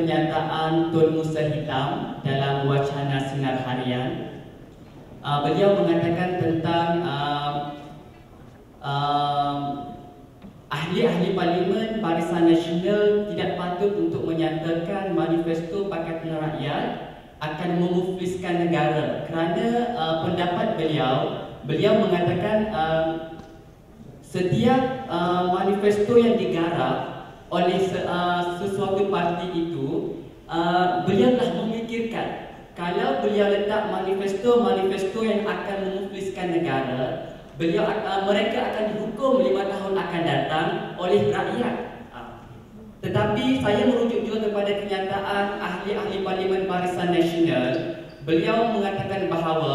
pernyataan Tun Musa Hitam dalam wacana sinar harian. Uh, beliau mengatakan tentang uh, uh, ahli-ahli parlimen Barisan Nasional tidak patut untuk menyatakan manifesto Pakatan Rakyat akan memufliskan negara kerana uh, pendapat beliau beliau mengatakan uh, setiap uh, manifesto yang digarap oleh uh, parti itu uh, beliau telah memikirkan kalau beliau letak manifesto-manifesto yang akan memufliskan negara beliau uh, mereka akan dihukum lima tahun akan datang oleh rakyat. Uh, tetapi saya merujuk juga kepada kenyataan ahli-ahli Parlimen Barisan Nasional beliau mengatakan bahawa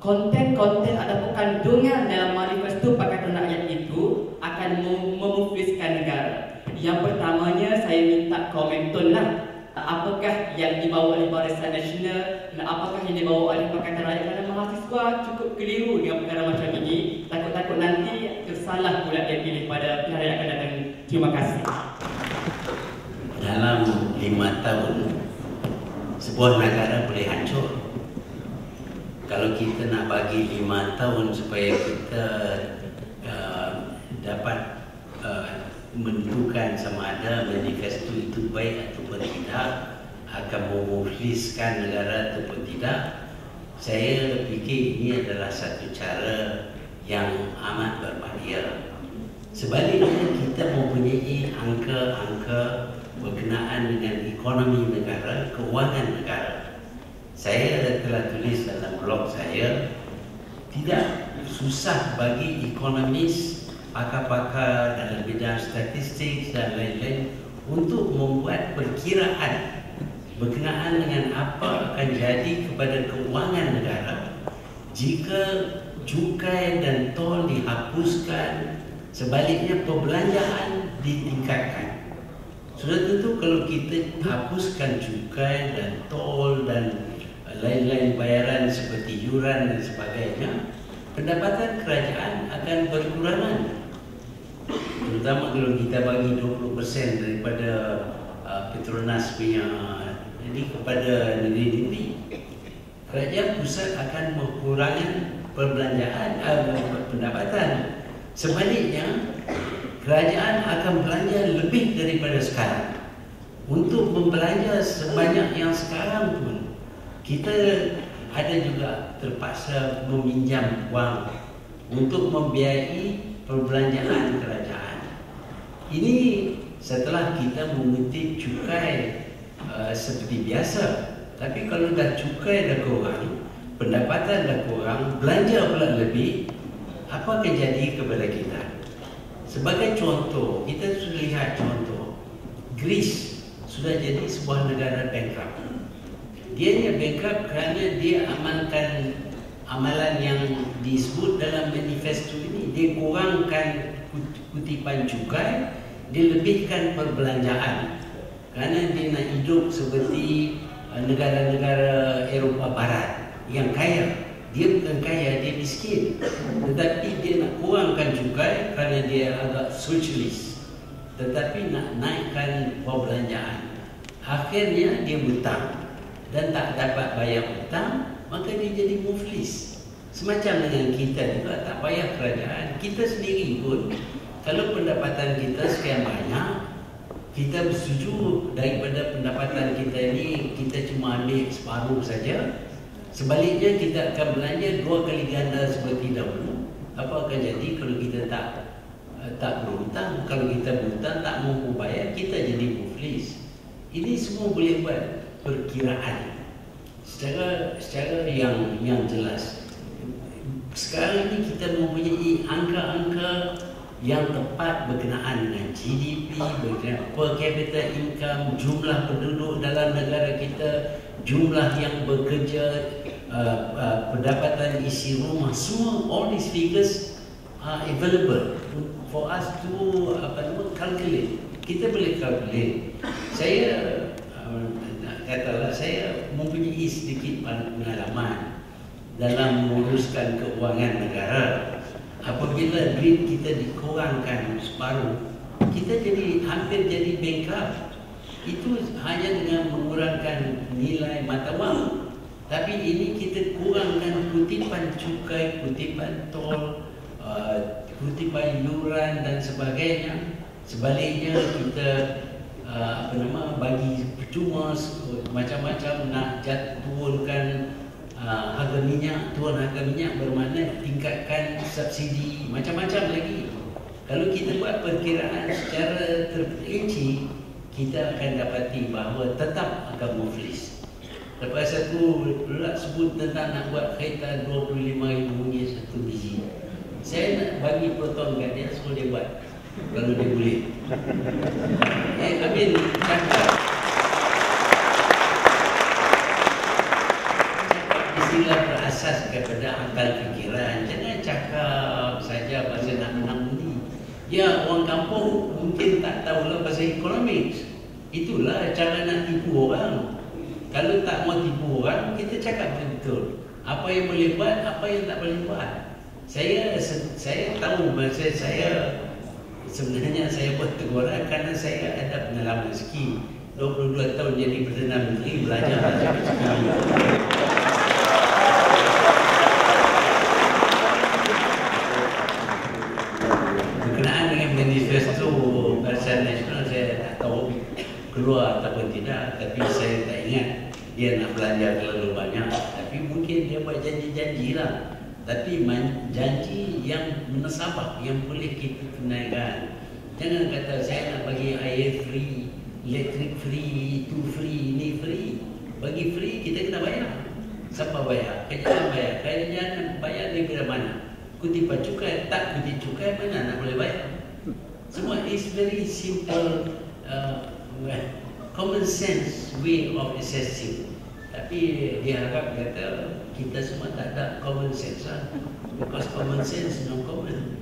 konten-konten ataupun kandungan dalam manifesto Pakatan Rakyat itu akan memufliskan negara yang pertamanya saya minta komentar lah. Apakah yang dibawa oleh Barisan Nasional dan apakah yang dibawa oleh Pakatan Rakyat Kerana mahasiswa cukup keliru dengan perkara macam ini. Takut-takut nanti tersalah pula dia pilih pada pihak yang akan datang. Terima kasih. Dalam lima tahun Sebuah negara boleh hancur. Kalau kita nak bagi lima tahun supaya kita uh, dapat menentukan sama ada manifesto itu baik atau tidak akan memufliskan negara atau tidak saya fikir ini adalah satu cara yang amat berbahaya. Sebaliknya kita mempunyai angka-angka berkenaan dengan ekonomi negara keuangan negara. Saya telah tulis dalam blog saya tidak susah bagi ekonomis pakar-pakar dalam bidang statistik dan lain-lain untuk membuat perkiraan berkenaan dengan apa akan jadi kepada keuangan negara jika cukai dan tol dihapuskan sebaliknya perbelanjaan ditingkatkan. Sudah tentu kalau kita hapuskan cukai dan tol dan lain-lain bayaran seperti yuran dan sebagainya pendapatan kerajaan akan berkurangan terutama kalau kita bagi 20% daripada uh, Petronas punya ini kepada negeri-negeri kerajaan pusat akan mengurangi perbelanjaan uh, pendapatan. Sebaliknya kerajaan akan belanja lebih daripada sekarang. Untuk membelanja sebanyak yang sekarang pun kita ada juga terpaksa meminjam wang untuk membiayai perbelanjaan kerajaan ini setelah kita mengutip cukai uh, seperti biasa. Tapi kalau dah cukai dah kurang, pendapatan dah kurang, belanja pula lebih, apa akan jadi kepada kita? Sebagai contoh, kita sudah lihat contoh. Greece sudah jadi sebuah negara bankrupt. Dia ni bankrupt kerana dia amalkan amalan yang disebut dalam manifesto ini. Dia kurangkan kutipan cukai dilebihkan perbelanjaan. Kerana dia nak hidup seperti uh, negara-negara Eropah Barat yang kaya. Dia bukan kaya, dia miskin. Tetapi dia nak kurangkan cukai kerana dia agak socialist. Tetapi nak naikkan perbelanjaan. Akhirnya dia hutang dan tak dapat bayar hutang maka dia jadi muflis semacam dengan kita juga tak payah kerajaan. Kita sendiri pun kalau pendapatan kita sekian banyak kita bersetuju daripada pendapatan kita ini kita cuma ambil separuh saja. Sebaliknya kita akan belanja dua kali ganda seperti dahulu. Apa akan jadi kalau kita tak eh, tak berhutang? Kalau kita berhutang tak mampu bayar kita jadi muflis. Ini semua boleh buat perkiraan. Secara secara yang yang jelas sekarang ini kita mempunyai angka-angka yang tepat berkenaan dengan GDP, berkenaan per capita income, jumlah penduduk dalam negara kita, jumlah yang bekerja, uh, uh, pendapatan isi rumah, semua all these figures are available for us to apa nama calculate. Kita boleh calculate. Saya uh, katalah saya mempunyai sedikit pengalaman dalam menguruskan keuangan negara. Apabila duit kita dikurangkan separuh kita jadi hampir jadi bankrupt. Itu hanya dengan mengurangkan nilai mata wang tapi ini kita kurangkan kutipan cukai, kutipan tol, uh, kutipan yuran dan sebagainya. Sebaliknya kita uh, apa nama bagi percuma macam-macam nak jat turunkan uh, harga minyak, turun harga minyak bermakna tingkatkan subsidi macam-macam lagi. Kalau kita buat perkiraan secara terperinci, kita akan dapati bahawa tetap akan muflis. Lepas satu pula sebut tentang nak buat kereta 25 ribu satu biji. Saya nak bagi proton kat dia suruh dia buat. Kalau dia boleh. Eh, Amin cakap istilah berasas kepada akal fikiran. Jangan cakap saja pasal nak menang undi. Ya, orang kampung mungkin tak tahulah pasal ekonomi. Itulah cara nak tipu orang. Kalau tak mau tipu orang, kita cakap betul. Apa yang boleh buat, apa yang tak boleh buat. Saya saya tahu masa saya sebenarnya saya buat teguran kerana saya ada pengalaman ski. 22 tahun jadi Perdana Menteri belajar macam ski. Berkenaan dengan manifesto Barisan Nasional saya tak tahu keluar ataupun tidak tapi saya tak ingat dia nak belanja terlalu banyak. Tapi mungkin dia buat janji-janji lah. Tapi janji yang menasabah yang boleh kita tunaikan. Jangan kata saya nak bagi air free elektrik free itu free ini free. Bagi free kita kena bayar. Siapa bayar? Kerajaan bayar. Kerajaan bayar dari mana? Kutipan cukai tak kutip cukai mana nak boleh bayar? Semua is very simple uh, well, common sense way of assessing. Tapi dia harap kata kita semua tak ada common sense lah. Because common sense no common.